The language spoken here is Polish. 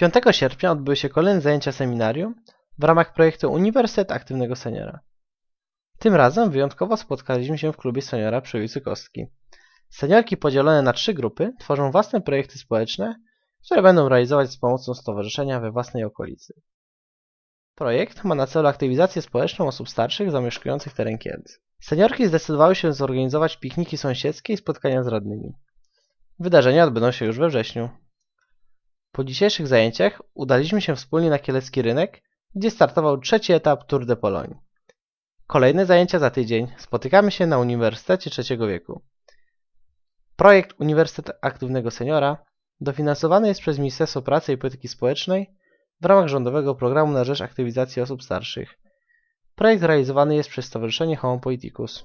5 sierpnia odbyły się kolejne zajęcia seminarium w ramach projektu Uniwersytet Aktywnego Seniora. Tym razem wyjątkowo spotkaliśmy się w klubie seniora przy ulicy Kostki. Seniorki podzielone na trzy grupy tworzą własne projekty społeczne, które będą realizować z pomocą stowarzyszenia we własnej okolicy. Projekt ma na celu aktywizację społeczną osób starszych zamieszkujących teren Kielc. Seniorki zdecydowały się zorganizować pikniki sąsiedzkie i spotkania z radnymi. Wydarzenia odbędą się już we wrześniu. Po dzisiejszych zajęciach udaliśmy się wspólnie na Kielecki Rynek, gdzie startował trzeci etap Tour de Pologne. Kolejne zajęcia za tydzień. Spotykamy się na Uniwersytecie Trzeciego Wieku. Projekt Uniwersytet Aktywnego Seniora dofinansowany jest przez Ministerstwo Pracy i Polityki Społecznej w ramach rządowego programu na rzecz aktywizacji osób starszych. Projekt realizowany jest przez Stowarzyszenie Homo Politicus.